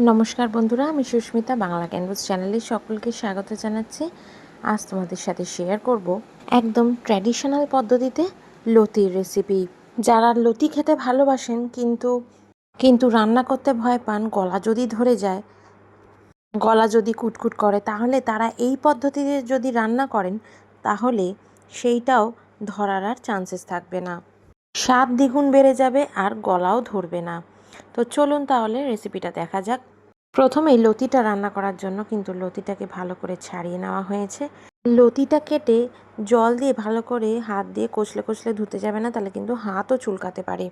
নমস্কার বন্ধুরা, আমি সুস্মিতা, বাংলা ক্যানভাস চ্যানেলে সকলকে স্বাগত জানাচ্ছি। আজ তোমাদের সাথে শেয়ার করব একদম ট্র্যাডিশনাল পদ্ধতিতে লতির রেসিপি যারা লতি খেতে ভালোবাসেন কিন্তু কিন্তু রান্না করতে ভয় পান, গলা যদি ধরে যায়, গলা যদি কুটকুট করে, তাহলে তারা এই পদ্ধতিতে যদি রান্না করেন, তাহলে সেইটাও ধরার আর চান্সেস থাকবে না। স্বাদ দ্বিগুণ বেড়ে যাবে আর গলাও ধরবে না। তো চলুন তাহলে রেসিপিটা দেখা যাক। প্রথমেই লতিটা রান্না করার জন্য কিন্তু লতিটাকে ভালো করে ছাড়িয়ে নেওয়া হয়েছে। লতিটা কেটে জল দিয়ে ভালো করে হাত দিয়ে কষলে কষলে ধুতে যাবে না, তাহলে কিন্তু হাতও চুলকাতে পারে।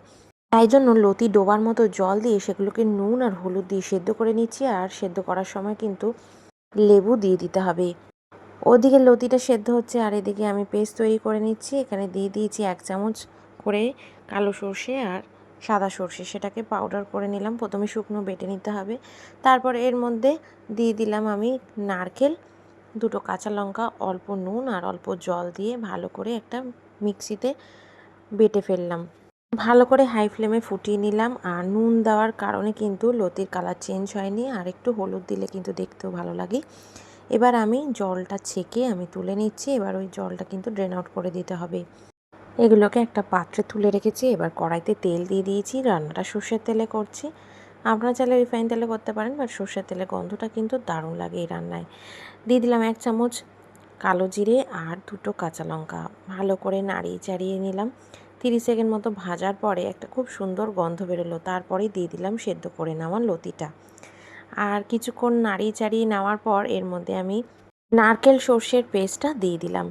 তাই জন্য লতি ডোবার মতো জল দিয়ে সেগুলোকে নুন আর হলুদ দিয়ে সেদ্ধ করে নিচ্ছি, আর সেদ্ধ করার সময় কিন্তু লেবু দিয়ে দিতে হবে। ওদিকে লতিটা সেদ্ধ হচ্ছে, আর এদিকে আমি পেস্ট তৈরি করে নিচ্ছি। এখানে দিয়ে দিয়েছি এক চামচ করে কালো সর্ষে আর সাদা সর্ষে, সেটাকে পাউডার করে নিলাম। প্রথমে শুকনো বেটে নিতে হবে। তারপর এর মধ্যে দিয়ে দিলাম আমি নারকেল, দুটো কাঁচা লঙ্কা, অল্প নুন আর অল্প জল দিয়ে ভালো করে একটা মিক্সিতে বেটে ফেললাম। ভালো করে হাই ফ্লেমে ফুটিয়ে নিলাম আর নুন দেওয়ার কারণে কিন্তু লতির কালার চেঞ্জ হয়নি আর একটু হলুদ দিলে কিন্তু দেখতেও ভালো লাগে। এবার আমি জলটা ছেঁকে আমি তুলে নিচ্ছি। এবার ওই জলটা কিন্তু ড্রেন আউট করে দিতে হবে। এগুলোকে একটা পাত্রে তুলে রেখেছি, এবার কড়াইতে তেল দিয়ে দিয়েছি, রান্নাটা সর্ষের তেলে করছি। আপনারা চাইলে রিফাইন তেলে করতে পারেন, বাট সর্ষের তেলে গন্ধটা কিন্তু দারুণ লাগে এই রান্নায়। দিয়ে দিলাম এক চামচ কালো জিরে আর দুটো কাঁচা লঙ্কা। ভালো করে নাড়িয়ে চাড়িয়ে নিলাম। তিরিশ সেকেন্ড মতো ভাজার পরে একটা খুব সুন্দর গন্ধ বেরোলো। তারপরেই দিয়ে দিলাম সেদ্ধ করে নেওয়া লতিটা। আর কিছুক্ষণ নাড়িয়ে চাড়িয়ে নেওয়ার পর এর মধ্যে আমি নারকেল সর্ষের পেস্টটা দিয়ে দিলাম।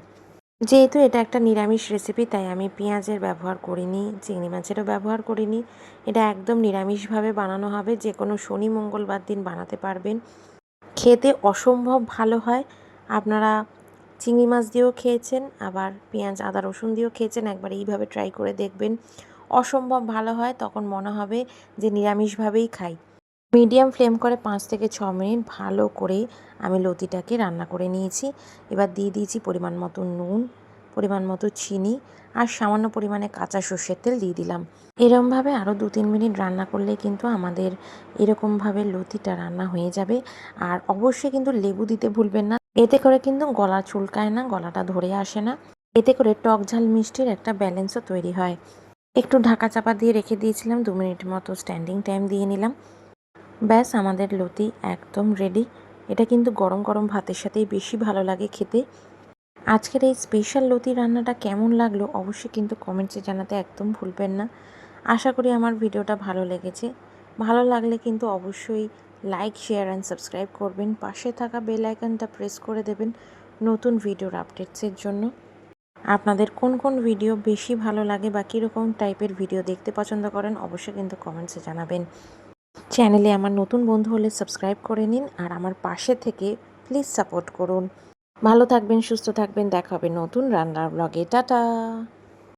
যেহেতু এটা একটা নিরামিষ রেসিপি তাই আমি পেঁয়াজের ব্যবহার করিনি, চিংড়ি মাছেরও ব্যবহার করিনি। এটা একদম নিরামিষভাবে বানানো হবে যে কোনো শনি, মঙ্গলবার দিন বানাতে পারবেন। খেতে অসম্ভব ভালো হয়। আপনারা চিংড়ি মাছ দিয়েও খেয়েছেন, আবার পেঁয়াজ, আদা, রসুন দিয়েও খেয়েছেন, একবার এইভাবে ট্রাই করে দেখবেন। অসম্ভব ভালো হয়, তখন মনে হবে যে নিরামিষভাবেই খাই। মিডিয়াম ফ্লেম করে পাঁচ থেকে ছ মিনিট ভালো করে আমি লতিটাকে রান্না করে নিয়েছি। এবার দিয়ে দিয়েছি পরিমাণ মতো নুন, পরিমাণ মতো চিনি আর সামান্য পরিমাণে কাঁচা সর্ষের তেল দিয়ে দিলাম। এরমভাবে আরও দু তিন মিনিট রান্না করলে কিন্তু আমাদের এরকমভাবে লতিটা রান্না হয়ে যাবে। আর অবশ্যই কিন্তু লেবু দিতে ভুলবেন না। এতে করে কিন্তু গলা চুলকায় না, গলাটা ধরে আসে না। এতে করে টক ঝাল মিষ্টির একটা ব্যালেন্সও তৈরি হয়। একটু ঢাকা চাপা দিয়ে রেখে দিয়েছিলাম, দু মিনিট মতো স্ট্যান্ডিং টাইম দিয়ে নিলাম। ব্যাস, আমাদের লতি একদম রেডি এটা কিন্তু গরম গরম ভাতের সাথেই বেশি ভালো লাগে খেতে। আজকের এই স্পেশাল লতি রান্নাটা কেমন লাগল অবশ্যই কিন্তু কমেন্টসে জানাতে একদম ভুলবেন না। আশা করি আমার ভিডিওটা ভালো লেগেছে। ভালো লাগলে কিন্তু অবশ্যই লাইক শেয়ার অ্যান্ড সাবস্ক্রাইব করবেন। পাশে থাকা বেল আইকনটা প্রেস করে দেবেন নতুন ভিডিওর আপডেটসের জন্য। আপনাদের কোন কোন ভিডিও বেশি ভালো লাগে বা কীরকম টাইপের ভিডিও দেখতে পছন্দ করেন অবশ্যই কিন্তু কমেন্টসে জানাবেন। চ্যানেলে আমার নতুন বন্ধু হলে সাবস্ক্রাইব করে নিন আর আমার পাশে থেকে প্লিজ সাপোর্ট করুন। ভালো থাকবেন, সুস্থ থাকবেন, দেখা হবে নতুন রান্নার ব্লগে টাটা!